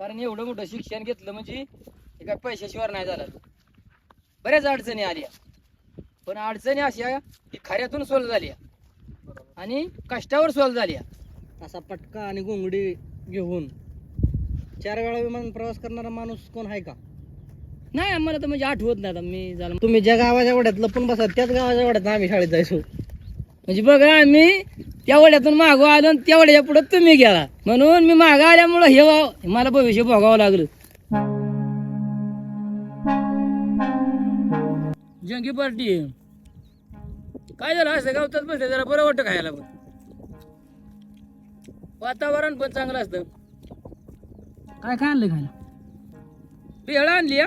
कारण एवढं मोठं शिक्षण घेतलं म्हणजे हे काय पैशाशिवाय नाही झालं. बऱ्याच अडचणी आल्या. पण अडचणी अशा की खऱ्यातून सोल्व झाल्या. आणि कष्टावर सोल्व झाल्या. असा पटका आणि घोंगडी घेऊन चार वेळा विमान प्रवास करणारा माणूस कोण आहे का? नाही आम्हाला तर म्हणजे आठवत नाही आता मी झालं. तुम्ही ज्या गावाच्या वड्यात लपून बसा त्याच गावाच्या वड्यात आम्ही शाळेत जायचो. म्हणजे बघा आम्ही त्या वड्यातून मागो आलो आणि वड्याच्या पुढे तुम्ही गेला. म्हणून मी मागं आल्यामुळं हे व्हावं- मला भविष्य भोगावं लागलं. जंगी पार्टी. काय झालं? असं गावतात बसले जरा बरं वाटतं खायला पण. वातावरण पण चांगलं असतं. काय काय आणलं खायला? भेळ आणली हा?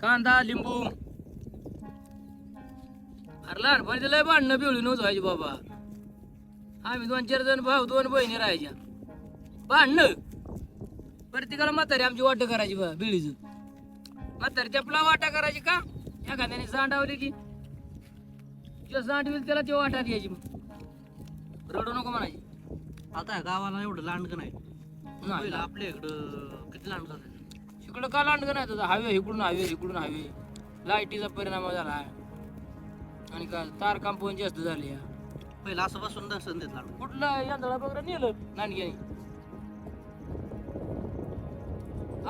कांदा लिंबू. अरे लहानपणी लय भांडणं बिळून नव्हतं व्हायची बाबा. आम्ही दोन चार जण भाऊ दोन बहिणी राहायच्या. भांडणं. प्रत्येकाला म्हातारी आमची वाट करायची बा बिळीच म्हातारी त्यापला वाटा करायची का? एखाद्याने सांडावली की. तुला सांडविल त्याला ते वाटा द्यायची मग. रडू नको म्हणायची. आता गावाला एवढं लांडगं नाही. पहिलं आपल्या इकडं किती लांडगं असायचं. इकडं का लांडगं नाही तुझा? हवे इकडून हवे इकडून हवे लाईटीचा परिणाम झाला. आणि का तार कांपवून जास्त झाली आहे. पहिलं असं बसून दर्शन देत लांडगं कुठलं यंत्रणा वगैरे नेलं. नानग्याने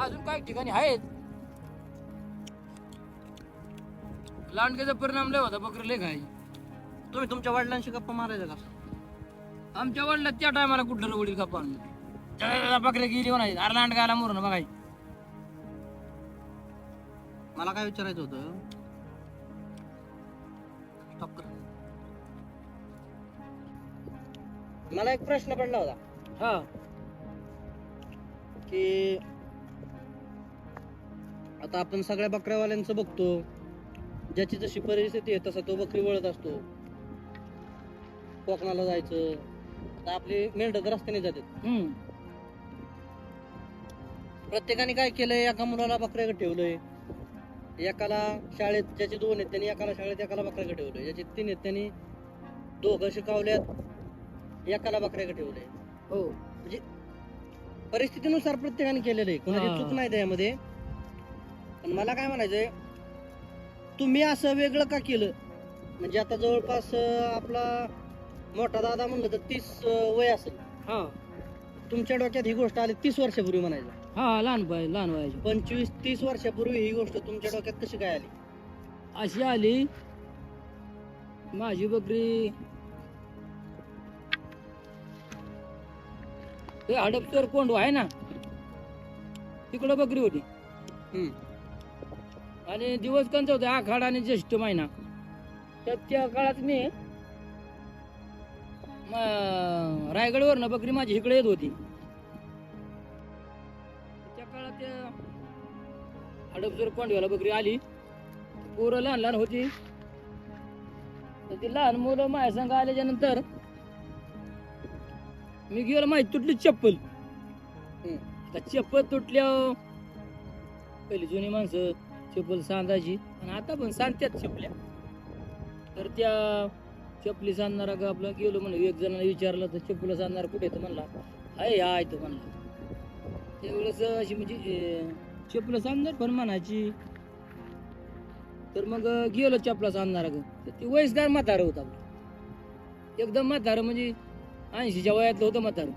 अजून काही ठिकाणी आहेत? लांडग्याचा परिणाम लय होता बकरी लय खायची तुम्ही तुमच्या वडिलांशी गप्पा मारायचा का? आमच्या वडिला त्या टायमाला कुठलं वडील खपा आणलं? बकऱ्या गेली म्हणायची. अरे लांडगायला मरून बघाय. मला काय विचारायचं होतं? मला एक प्रश्न पडला होता. हा. की आता आपण सगळ्या बकऱ्यावाल्यांचं बघतो ज्याची जशी परिस्थिती आहे तसा तो बकरी वळत असतो. कोकणाला जायचं आता आपली मेंढक रस्त्याने जातात. हम्म. प्रत्येकाने काय केलंय? एका मुलाला बकऱ्याकडे ठेवलंय. एकाला शाळेत ज्याचे दोन आहेत त्यांनी एकाला शाळेत एकाला बकऱ्याकडे ठेवलंय. ज्याचे तीन आहेत त्यांनी दोघं शिकवल्यात. एकाला बकऱ्याकडे ठेवलंय हो. परिस्थितीनुसार प्रत्येकाने केलेलं आहे. कोणाची. चूक नाही त्यामध्ये. पण मला काय म्हणायचंय तुम्ही असं वेगळं का केलं? म्हणजे आता जवळपास अं, आपला मोठा दादा म्हणलं तर तीस अं, वय असेल. हा. तुमच्या डोक्यात ही गोष्ट आली तीस वर्षापूर्वी म्हणायचं हा लहान बाय लहान वयाची. पंचवीस तीस वर्षापूर्वी ही गोष्ट तुमच्या डोक्यात कशी काय आली? अशी आली माझी बकरी ते हडपसर कोंड आहे ना? तिकडं बकरी होती. आणि दिवस कंच होते? आखाड आणि ज्येष्ठ महिना. तर त्या काळात मी म- रायगडवरनं बकरी माझी इकडे येत होती. त्या काळात हडपसर कोंडव्याला बकरी आली. पोरं लहान लहान होती ती लहान मुलं माझ्या संग आल्याच्यानंतर मी गेलो माहिती तुटली चप्पल. आता चप्पल तुटल्या पहिली जुनी माणसं चप्पल सांधायची आणि आता पण सांगतात चपल्या. तर त्या चपली सांधणारा का आपला गेलो म्हणलं एक जणांना विचारलं तर चप्पल सांधणार कुठे तर म्हणला आहे हा आहे तो म्हणला. त्यावेळेस अशी म्हणजे अं, चप्पल सांधणार पण म्हणायची. तर मग गेलो चपला सांधणारा ग तर ते वयस्कार म्हातारं होता एकदम म्हातारं म्हणजे ऐंशीच्या वयातलं होतं म्हातारं.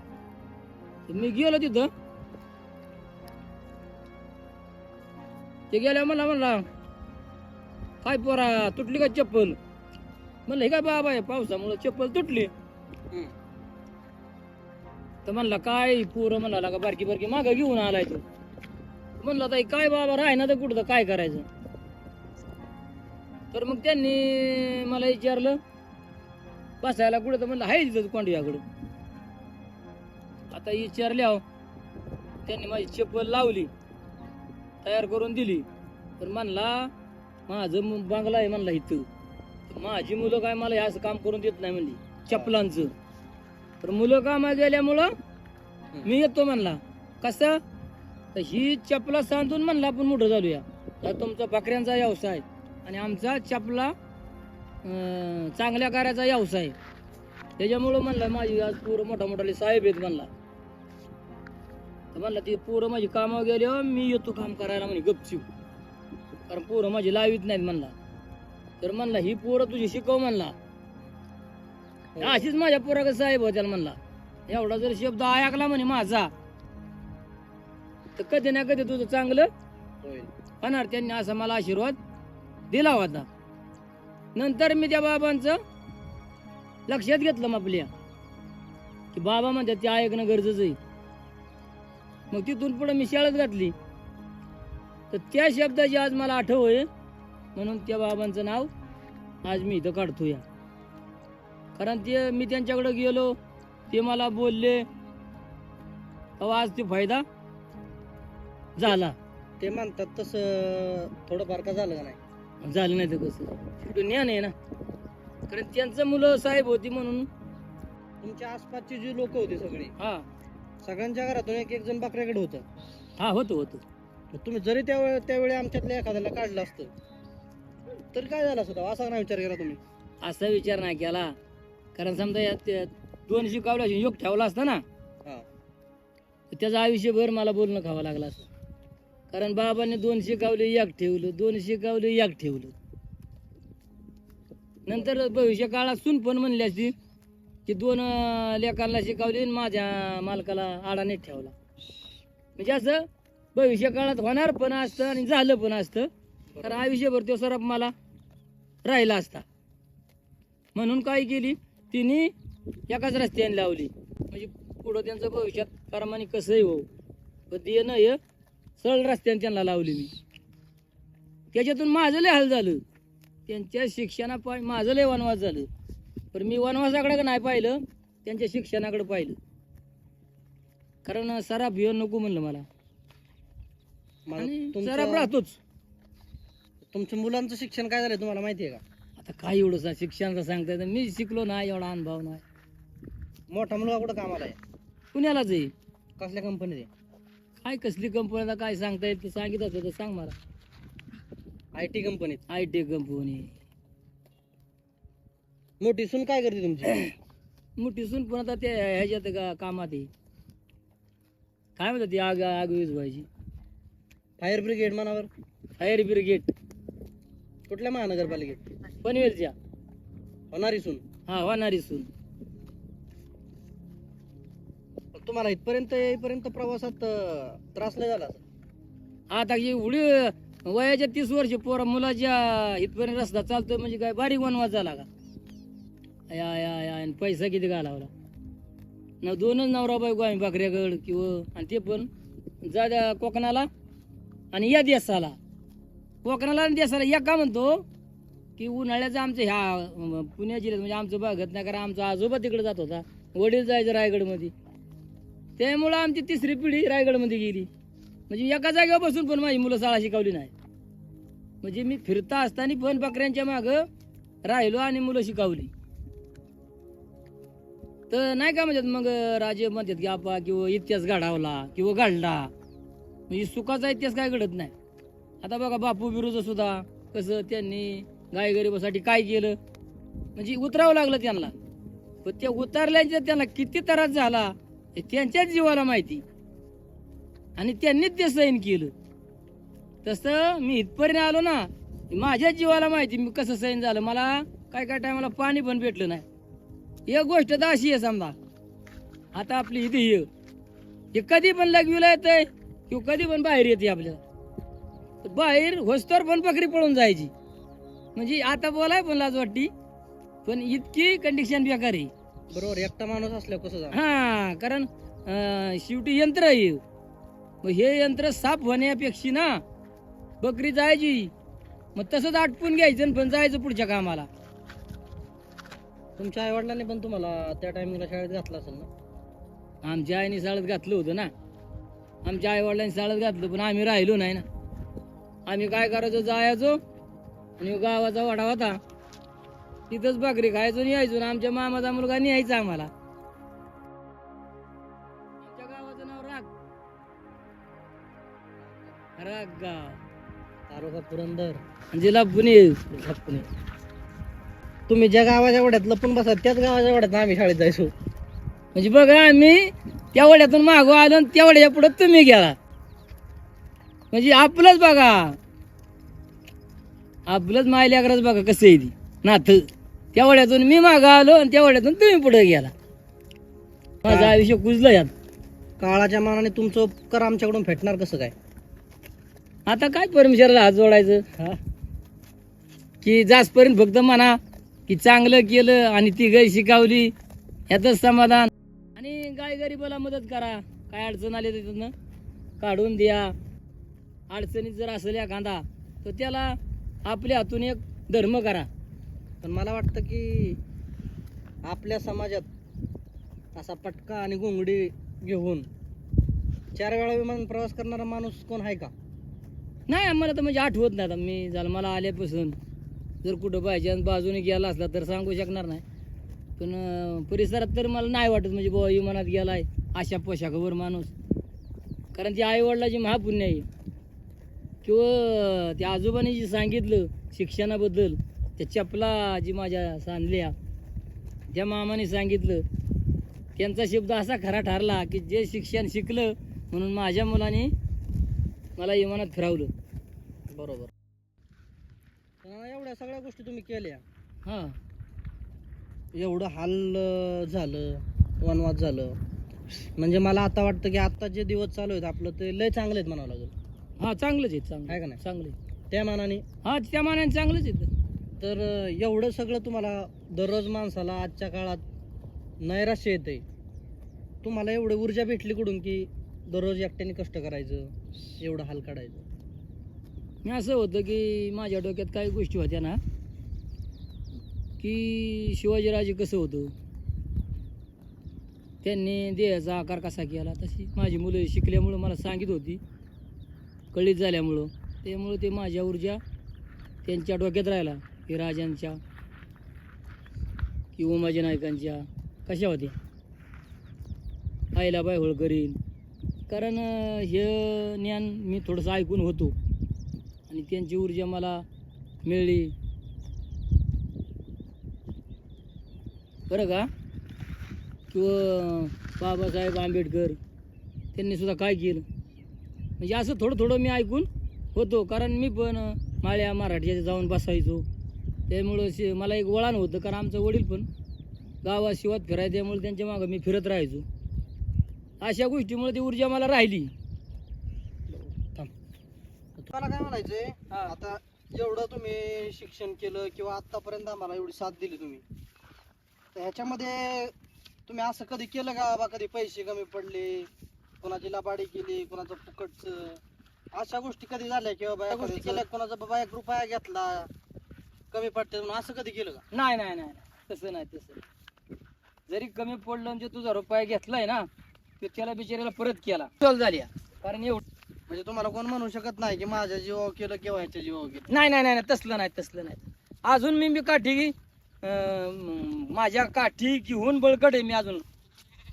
तर मी गेलो तिथं. ते गेल्या मला म्हणला काय पोरा तुटली का चप्पल? म्हणलं हे काय बाबा आहे पावसामुळे चप्पल तुटली. तर म्हणला काय पोरं म्हणला का बारकी बारकी मागं घेऊन आलाय तू. म्हणलं ताई काय बाबा राह ना तर कुठं काय करायचं? तर मग त्यांनी मला विचारलं बसायला कुठं? तर म्हणलं आहे तिथं कोंडव्याकडं आता विचारल्या हो. त्यांनी माझी चप्पल लावली तयार करून दिली. तर म्हणला माझं बांगला आहे म्हणला इथं. माझी मुलं काय मला हे असं काम करून देत नाही म्हणली चपलांचं तर मुलं कामाला गेल्यामुळं मी येतो म्हणला. कसं? तर ही चपला सांधून म्हणला आपण मोठं झालूया. तर तुमचा बकऱ्यांचा व्यवसाय आणि आमचा चपला चांगल्या कार्याचा व्यवसाय त्याच्यामुळं म्हणलं माझी आज पूर मोठा मोठाले साहेब आहेत म्हणला. तर म्हणला ते पोरं माझी कामावर गेले मी येतो काम करायला म्हणे गपचूप. कारण पोरं माझी लावीत नाहीत म्हणला. तर म्हणला ही पोरं तुझी शिकव म्हणला. अशीच माझ्या पोराकडे साहेब होत्या म्हणला. एवढा जर शब्द ऐकला म्हणे माझा तर कधी ना कधी तुझं चांगलं होईल होणार. त्यांनी असा मला आशीर्वाद दिला होता. नंतर मी त्या बाबांचं लक्षात घेतलं मग आपल्या की बाबा म्हणतात ते ऐकणं गरजेचं आहे. मग तिथून पुढे मी शाळेत घातली. तर त्या शब्दाची आज मला आठव आहे. म्हणून त्या बाबांचं नाव आज मी इथं काढतो या कारण ते मी त्यांच्याकडे गेलो ते मला बोलले तेव्हा आज ते फायदा झाला. ते म्हणतात तसं थोडंफार का झालं का नाही? झालं नाही तर कसं? शेवटी ज्ञान आहे ना. कारण त्यांचं मुलं साहेब होती म्हणून तुमच्या आसपासची जी लोक होती सगळी हा. सगळ्यांच्या घरातून एक एक जण बकऱ्याकडे होतं. हा होतं होतं. मग तुम्ही जरी त्यावेळी त्यावेळी आमच्यातल्या एखाद्याला काढलं असतं तरी काय झालं असतं? असा नाही विचार केला तुम्ही. असा विचार नाही केला. कारण समजा यात ते दोन शिकावला योग ठेवला असता ना हा. तर त्याचं आयुष्यभर मला बोलणं खावं लागलं असतं. कारण बाबाने दोन शिकावले एक ठेवलं दोन शिकावले एक ठेवलं. नंतर भविष्य काळात सून पण म्हणली असती की दोन लेकरांना लेकांना आणि माझ्या मालकाला आडाने ठेवला. म्हणजे असं भविष्य काळात होणार पण असतं आणि झालं पण असतं. तर आयुष्यभर तो सरप मला राहिला असता. म्हणून काय केली? तिने एकाच रस्त्याने लावली. म्हणजे पुढं त्यांचं भविष्यात कर्माने कसंही हो पण ते न हे सरळ रस्त्याने त्यांना लावली मी. त्याच्यातून माझं लय हाल झालं. त्यांच्या शिक्षणापाय माझं लय वनवास झालं. पण मी वनवासाकडे नाही पाहिलं त्यांच्या शिक्षणाकडे पाहिलं. कारण सराफ भिव नको म्हणलं मला. मग आणि तुमचं- सराफ राहतोच. तुमच्या मुलांचं शिक्षण काय झालं तुम्हाला माहिती आहे का? आता काय एवढं सा- शिक्षणाचं सांगता येतं मी शिकलो नाही एवढा अनुभव नाही. मोठा मुलगा कुठं कामाला आहे? पुण्यालाच आहे. कसल्या कंपनीत आहे काय कसली कंपनीला काय सांगता येत सांगितलं होतं तर सांग मला. आय टी कंपनीत आय टी कंपनी मोठी सून काय करते तुमची? मोठी सून पण आता ते ह्याच्यात का कामात आहे. काय म्हणतात ती आग आग विजवायची फायर ब्रिगेड मनावर फायर ब्रिगेड कुठल्या महानगरपालिकेत? पनवेलच्या. होणारी सून. हा होणारी सून. तुम्हाला इथपर्यंत येईपर्यंत प्रवासात अं, त्रास नाही झाला असेल? आता एवढी वयाच्या तीस वर्ष पोरा मुलाच्या इथपर्यंत रस्ता चालतोय म्हणजे काय बारीक वनवास झाला का? या या या आणि पैसा किती घालावला? न दोनच नवरा बायको आम्ही बाकऱ्यागड किंवा आणि ते पण जा कोकणाला आणि या देसाला कोकणाला आणि देसाला या का म्हणतो की उन्हाळ्याचं आमचं ह्या अं, पुणे जिल्ह्यात म्हणजे आमचं भागत नाही कारण आमचा आजोबा तिकडे जात होता. वडील जायचं रायगडमध्ये. त्यामुळं आमची तिसरी पिढी रायगडमध्ये गेली. म्हणजे एका जागेवर बसून पण माझी मुलं शाळा शिकवली नाही. म्हणजे मी फिरता असताना पण बकऱ्यांच्या मागं राहिलो आणि मुलं शिकवली. तर नाही का म्हणतात मग राजे म्हणतात की आपा किंवा इतिहास घडावला किंवा घडला. म्हणजे सुखाचा इतिहास काय घडत नाही. आता बघा बापू बिरुज सुद्धा कसं त्यांनी गायगरिबासाठी काय केलं? म्हणजे उतरावं लागलं त्यांना. पण त्या उतरल्याच्या त्यांना किती त्रास झाला हे त्यांच्याच जीवाला माहिती. आणि त्यांनीच ते सैन केलं. तसं मी इथपर्यंत आलो ना माझ्या जीवाला माहिती मी कसं सैन झालं. मला काय काय टायमाला पाणी पण भेटलं नाही. एक गोष्ट तर अशी आहे समजा. आता आपली इथे ये हे कधी पण लगविला येते किंवा कधी पण बाहेर येते आपल्याला. बाहेर होस्तोर पण बकरी पळून जायची. म्हणजे आता बोलाय पण लाज वाटती. पण इतकी कंडिशन बेकार आहे. बरोबर एकटा माणूस असल्यावर कसं हा कारण शेवटी यंत्र आहे. मग हे यंत्र साफ होण्यापेक्षा ना बकरी जायची. मग तसंच आटपून घ्यायचं पण जायचं पुढच्या कामाला. तुमच्या आई वडिलांनी पण तुम्हाला त्या टायमिंगला शाळेत घातलं असेल ना? आमच्या आईने शाळेत घातलं होतं ना? आमच्या आई वडिलांनी शाळेत घातलं पण आम्ही राहिलो नाही ना. आम्ही काय करायचो? जायचो. आणि गावाचा वाडा होता. तिथंच बकरी खायचो आणि यायचो ना आमच्या मामाचा मुलगा न्यायचा आम्हाला. आमच्या गावाचं नाव राग. राग गाव तालुका पुरंदर. जिल्हा पुणे. पुणे. तुम्ही ज्या गावाच्या वड्यात लपून बसा त्याच गावाच्या वड्यात आम्ही शाळेत जायचो. म्हणजे बघा आम्ही तेवढ्यातून मागो आलो आणि तेवढ्या पुढे तुम्ही गेला. म्हणजे आपलंच बघा. आपलंच मायल्याकरच बघा कसं आहे ती. नाथ तेवढ्यातून मी मागं आलो आणि तेवढ्यातून तुम्ही पुढे गेला. माझं आयुष्य कुजलं यात. काळाच्या मानाने तुमचं उपकार आमच्याकडून फेटणार कसं काय? आता काय परमेश्वराला हात जोडायचं? की जासपर्यंत फक्त म्हणा की चांगलं केलं आणि ती गाय शिकावली यातच समाधान. आणि गाय गरीबाला मदत करा. काय अडचण आली तिथून काढून द्या. अडचणीत जर असेल एखादा तर त्याला आपल्या हातून एक धर्म करा. पण मला वाटतं की आपल्या समाजात असा पटका आणि घोंगडी घेऊन चार वेळा विमान प्रवास करणारा माणूस कोण आहे का? नाही आम्हाला तर म्हणजे आठवत नाही आता. मी जन्माला आल्यापासून जर कुठं पाहिजे आणि बाजूने गेला असला तर सांगू शकणार नाही. पण परिसरात तर मला नाही वाटत म्हणजे बुवा विमानात गेलाय अशा पोशाखावर माणूस. कारण ती आईवडिलाची महापुण्य आहे. किंवा त्या आजोबाने जे सांगितलं शिक्षणाबद्दल त्या चपला जी माझ्या सांधल्या त्या मामाने सांगितलं त्यांचा शब्द असा खरा ठरला की जे शिक्षण शिकलं म्हणून माझ्या मुलाने मला विमानात फिरावलं. बरोबर. एवढ्या सगळ्या गोष्टी तुम्ही केल्या. हां. एवढं हाल झालं वनवास झालं. म्हणजे मला आता वाटतं की आता जे दिवस चालू आहेत आपलं ते लय चांगले आहेत म्हणावं लागेल. हा चांगलंच आहे चांगलं. आहे का नाही? चांगलं. त्या मानाने. हा त्या मानाने चांगलंच आहे तर एवढं सगळं तुम्हाला दररोज माणसाला आजच्या काळात नैराश्य येते तुम्हाला एवढं ऊर्जा भेटली कुठून की दररोज एकट्याने कष्ट करायचं एवढं हाल काढायचं? मी असं होतं की माझ्या डोक्यात काही गोष्टी होत्या ना की शिवाजीराजे कसं होतं? त्यांनी देहाचा आकार कसा केला? तशी माझी मुलं शिकल्यामुळं मला सांगित होती कळीत झाल्यामुळं. त्यामुळं ते माझ्या ऊर्जा त्यांच्या डोक्यात राहिला की राजांच्या की उमाजी नायकांच्या कशा होत्या? बायहोळ होळकरीन कारण हे ज्ञान मी थोडंसं ऐकून होतो. आणि त्यांची ऊर्जा मला मिळली. बरं का? किंवा बाबासाहेब आंबेडकर त्यांनी सुद्धा काय केलं? म्हणजे असं थोडं थोडं मी ऐकून होतो कारण मी पण माळ्या मराठीच्या जाऊन बसायचो. त्यामुळं शे मला एक वळण होतं कारण आमचं वडील पण गावाशिवात फिरायचं त्यामुळे त्यांच्या मागं मी फिरत राहायचो. अशा गोष्टीमुळे ती ऊर्जा मला राहिली. तुम्हाला काय म्हणायचंय? आता एवढं तुम्ही शिक्षण केलं किंवा आतापर्यंत आम्हाला एवढी साथ दिली तुम्ही. तर ह्याच्यामध्ये तुम्ही असं कधी केलं का बाबा कधी पैसे कमी पडले कोणाची लबाडी केली कोणाचं फुकटचं? अशा गोष्टी कधी झाल्या किंवा बाया गोष्टी केल्या. कोणाचा बाबा एक रुपया घेतला कमी पडते म्हणून असं कधी केलं का? नाही नाही नाही नाही. तसं नाही तसं नाही. जरी कमी पडलं म्हणजे तुझा रुपया घेतलाय ना तो त्याला बिचाऱ्याला परत केला. चल झाली. कारण एवढं म्हणजे तुम्हाला कोण म्हणू शकत नाही की माझ्या जीवावर केलं किंवा ह्याच्या जीवावर केलं. नाही नाही नाही नाही, तसलं नाही तसलं नाही. अजून मी मी काठी अं, माझ्या काठी घेऊन बळकट आहे मी अजून.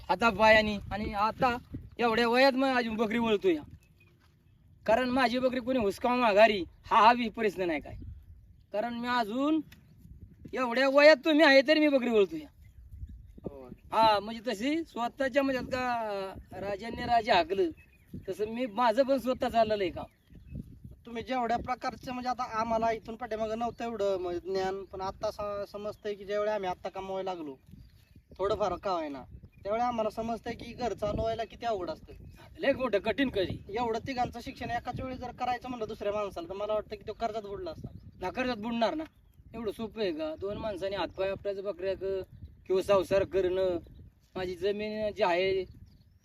आता पायानी आणि आता एवढ्या वयात मग अजून बकरी वळतोय. कारण माझी बकरी कोणी हुसकाव माघारी हा हा प्रश्न नाही काय. कारण मी अजून एवढ्या वयात तुम्ही आहे तरी मी बकरी वळतोय. हा. म्हणजे तशी स्वतःच्या म्हणजे का राजांनी राजा हाकलं? तसं मी माझं पण स्वतः चाललेलं आहे का? तुम्ही जेवढ्या प्रकारचं म्हणजे आता आम्हाला इथून पाठीमागं नव्हतं एवढं म्हणजे ज्ञान पण आता स- समजतंय की ज्यावेळी आम्ही आता कमवायला लागलो थोडंफार का ना त्यावेळी आम्हाला समजतंय की घर चालवायला किती अवघड असतं. लय मोठं कठीण कधी. एवढं तिघांचं शिक्षण एकाच वेळी जर करायचं म्हणलं दुसऱ्या माणसाला तर मला वाटतं की तो कर्जात बुडला असता. नाकारत बुडणार ना? एवढं सोपं आहे का? दोन माणसांनी हातपाय आपल्याचं बकऱ्या किंवा संसार करणं माझी जमीन जी आहे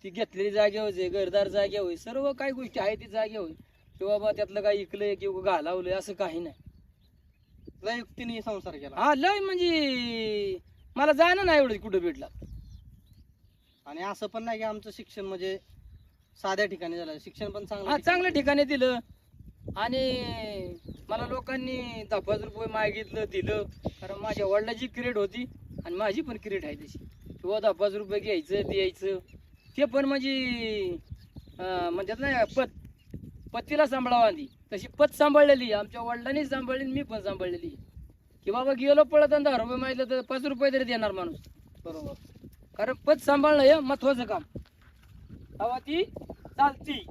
ती घेतलेली जागेवर घरदार होय सर्व काही गोष्टी आहे ती होय. किंवा बाबा त्यातलं काही इकलंय किंवा घालावलंय असं काही नाही. लय युक्तीने संसार केला. हा लय म्हणजे मला जाणं नाही एवढं कुठं भेटला. आणि असं पण नाही की आमचं शिक्षण म्हणजे साध्या ठिकाणी झालं. शिक्षण पण चांगलं हा चांगल्या ठिकाणी दिलं. आणि मला लोकांनी दहा पाच रुपये मागितलं दिलं. कारण माझ्या वडिलाची क्रेड होती आणि माझी पण क्रेड आहे तशी. किंवा दहा पाच रुपये घ्यायचं द्यायचं. ते पण म्हणजे अं, म्हणतात ना पत पतीला सांभाळावा आधी. तशी पत सांभाळलेली आमच्या वडिलांनी सांभाळली आणि मी पण सांभाळलेली. की बाबा गेलो पळत आणि दहा रुपये मागितलं तर पाच रुपये तरी देणार माणूस. बरोबर. कारण पत सांभाळणं हे महत्वाचं काम. तेव्हा ती चालती.